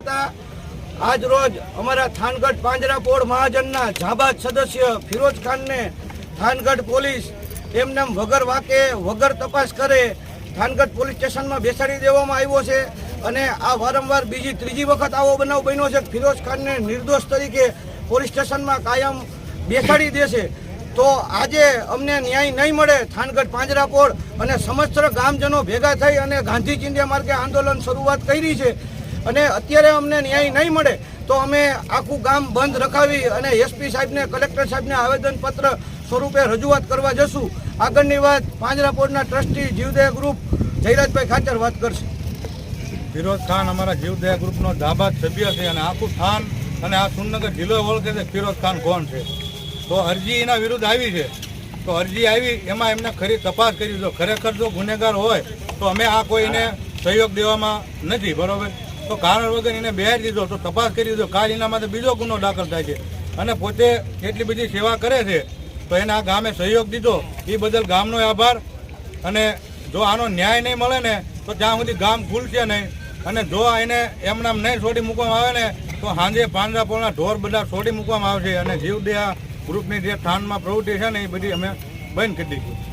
આજ રોજ અમારા થાનગઢ પાંજરાપોળ મહાજનના જાબાદ સદસ્ય ફિરોજ ખાનને થાનગઢ પોલીસ એમને વગર વાકે, વગર તપાસ કરે, થાનગઢ પોલીસ સ્ટેશનમાં બેસાડી દેવામાં આવ્યો છે અને આ વારંવાર બીજી ત્રીજી વખત આવો બનાવ બન્યો છે. ફિરોજ ખાનને નિર્દોષ તરીકે પોલીસ સ્ટેશનમાં કાયમ બેસાડી દેશે તો આજે અમને ન્યાય નહીં મળે થાનગઢ પાંજરાપોળ અને સમસ્ત ગામજનો ભેગા થઈ અને ગાંધી ચિંધ્યા માર્ગે આંદોલન શરૂઆત કરી છે. અને અત્યારે અમને ન્યાય નહીં મળે તો અમે આખું ગામ બંધ રખાવી અને એસપી સાહેબને, કલેક્ટર સાહેબને આવેદનપત્ર સ્વરૂપે રજૂઆત કરવા જશું. આગળની વાત પાંજરાપોળના ટ્રસ્ટી જીવદયા ગ્રુપ જયરાજભાઈ ખાચર વાત કરશે. ફિરોજ ખાન અમારા જીવદયા ગ્રુપનો જાબાદ સભ્ય છે અને આખું ખાન અને આ સુનગર જિલ્લો ઓળખે છે, ફિરોઝ ખાન કોણ છે? તો અરજી એના વિરુદ્ધ આવી છે. તો અરજી આવી, એમાં એમને ખરી તપાસ કરી. જો ખરેખર જો ગુનેગાર હોય, તો અમે આ કોઈને સહયોગ દેવામાં નથી, બરોબર? તો કારણ વગર એને બેહાડી દીધો, તો તપાસ કરી દીધો. કાલ એના માટે બીજો ગુનો દાખલ થાય છે. અને પોતે કેટલી બધી સેવા કરે છે, તો એને આ ગામે સહયોગ દીધો. એ બદલ ગામનો આભાર. અને જો આનો ન્યાય નહીં મળે ને, તો ત્યાં સુધી ગામ ખુલશે નહીં. અને જો એને એમનામ નહીં છોડી મૂકવામાં આવે ને, તો સાંજે પાંજરાપોળના ઢોર બધા છોડી મૂકવામાં આવશે. અને જીવદયા ગ્રુપની જે સ્થાનમાં પ્રવૃત્તિ છે ને, એ બધી અમે બંધ કરી દઈશું